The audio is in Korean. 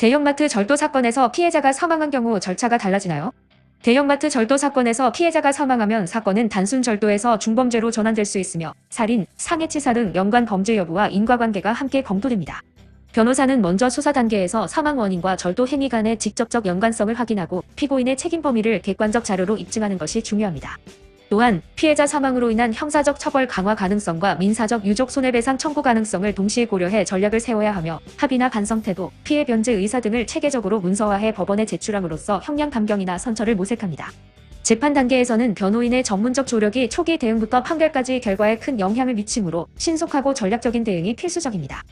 대형마트 절도 사건에서 피해자가 사망한 경우 절차가 달라지나요? 대형마트 절도 사건에서 피해자가 사망하면 사건은 단순 절도에서 중범죄로 전환될 수 있으며 살인, 상해치사 등 연관 범죄 여부와 인과관계가 함께 검토됩니다. 변호사는 먼저 수사 단계에서 사망 원인과 절도 행위 간의 직접적 연관성을 확인하고 피고인의 책임 범위를 객관적 자료로 입증하는 것이 중요합니다. 또한 피해자 사망으로 인한 형사적 처벌 강화 가능성과 민사적 유족 손해배상 청구 가능성을 동시에 고려해 전략을 세워야 하며 합의나 반성 태도, 피해 변제 의사 등을 체계적으로 문서화해 법원에 제출함으로써 형량 감경이나 선처를 모색합니다. 재판 단계에서는 변호인의 전문적 조력이 초기 대응부터 판결까지 결과에 큰 영향을 미치므로 신속하고 전략적인 대응이 필수적입니다.